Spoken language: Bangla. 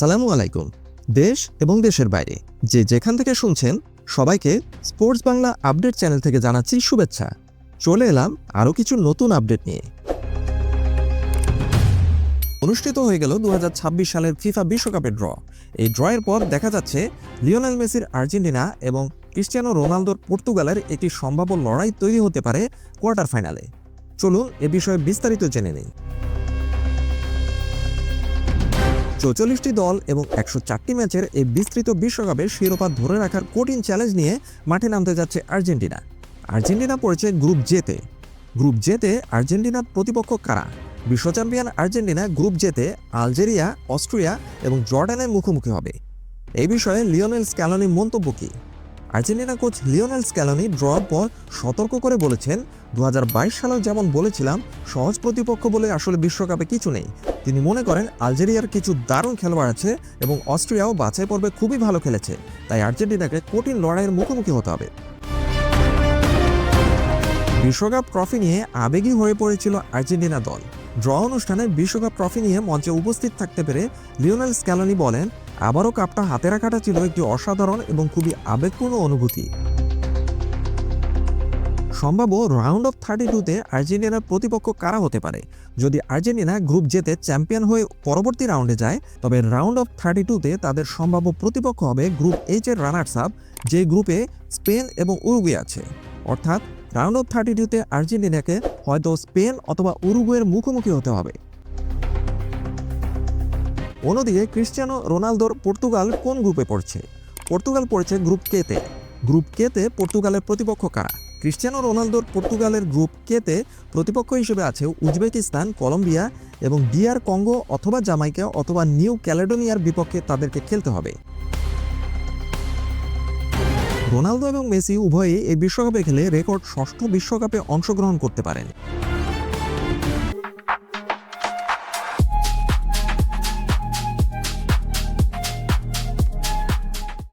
আসসালামু আলাইকুম। দেশ এবং দেশের বাইরে, যে যেখান থেকে শুনছেন, সবাইকে স্পোর্টস বাংলা আপডেট চ্যানেল থেকে জানাচ্ছি শুভেচ্ছা। চলে এলাম আরও কিছু নতুন আপডেট নিয়ে। অনুষ্ঠিত হয়ে গেল দু হাজার ছাব্বিশ সালের ফিফা বিশ্বকাপের ড্র। এই ড্রয়ের পর দেখা যাচ্ছে, লিওনেল মেসির আর্জেন্টিনা এবং ক্রিস্টিয়ানো রোনালদোর পর্তুগালের একটি সম্ভাব্য লড়াই তৈরি হতে পারে কোয়ার্টার ফাইনালে। চলুন এ বিষয়ে বিস্তারিত জেনে নিই। চৌচল্লিশটি দল এবং একশো চারটি ম্যাচের এই বিস্তৃত বিশ্বকাপে শিরোপা ধরে রাখার কঠিন চ্যালেঞ্জ নিয়ে মাঠে নামতে যাচ্ছে আর্জেন্টিনা। আর্জেন্টিনা পড়েছে গ্রুপ জেতে গ্রুপ জেতে আর্জেন্টিনার প্রতিপক্ষ কারা? বিশ্ব চ্যাম্পিয়ন আর্জেন্টিনা গ্রুপ জেতে আলজেরিয়া, অস্ট্রিয়া এবং জর্ডানের মুখোমুখি হবে। এই বিষয়ে লিওনেল স্ক্যালনির মন্তব্য কী? আর্জেন্টিনা কোচ লিওনেল স্ক্যালনি ড্রর পর সতর্ক করে বলেছেন দু সালেও যেমন বলেছিলাম, সহজ প্রতিপক্ষ বলে আসলে বিশ্বকাপে কিছু নেই। তিনি মনে করেন, আলজেরিয়ার কিছু দারুণ খেলোয়াড় আছে এবং অস্ট্রিয়াও বাছাই পর্বে খুবই ভালো খেলেছে, তাই আর্জেন্টিনাকে কঠিন লড়াইয়ের মুখোমুখি হতে হবে। বিশ্বকাপ ট্রফি নিয়ে আবেগী হয়ে পড়েছিল আর্জেন্টিনা দল। ড্র অনুষ্ঠানে বিশ্বকাপ ট্রফি নিয়ে মঞ্চে উপস্থিত থাকতে পেরে লিওনেল স্ক্যালনি বলেন, আবারও কাপটা হাতে রাখাটা ছিল একটি অসাধারণ এবং খুবই আবেগপূর্ণ অনুভূতি। সম্ভাব্য রাউন্ড অফ থার্টি টুতে আর্জেন্টিনার প্রতিপক্ষ কারা হতে পারে? যদি আর্জেন্টিনা গ্রুপ জেতে চ্যাম্পিয়ন হয়ে পরবর্তী রাউন্ডে যায়, তবে রাউন্ড অফ থার্টি টুতে তাদের সম্ভাব্য প্রতিপক্ষ হবে গ্রুপ এইচ এর রানার্স আপ, যে গ্রুপে স্পেন এবং উরুগুয়ে আছে। অর্থাৎ রাউন্ড অফ থার্টি টুতে আর্জেন্টিনাকে হয়তো স্পেন অথবা উরুগুয়ের মুখোমুখি হতে হবে। অন্যদিকে ক্রিস্টিয়ানো রোনালদোর পর্তুগাল কোন গ্রুপে পড়ছে? পর্তুগাল পড়েছে গ্রুপ কেতে গ্রুপ কেতে পর্তুগালের প্রতিপক্ষ কারা? ক্রিস্টিয়ানো রোনালদোর পর্তুগালের গ্রুপ কেতে প্রতিপক্ষ হিসেবে আছে উজবেকিস্তান, কলম্বিয়া এবং ডিআর কঙ্গো অথবা জামাইকা অথবা নিউ ক্যালেডোনিয়ার বিপক্ষে তাদেরকে খেলতে হবে। রোনালদো এবং মেসি উভয়ই এই বিশ্বকাপে খেলে রেকর্ড ষষ্ঠ বিশ্বকাপে অংশগ্রহণ করতে পারেন।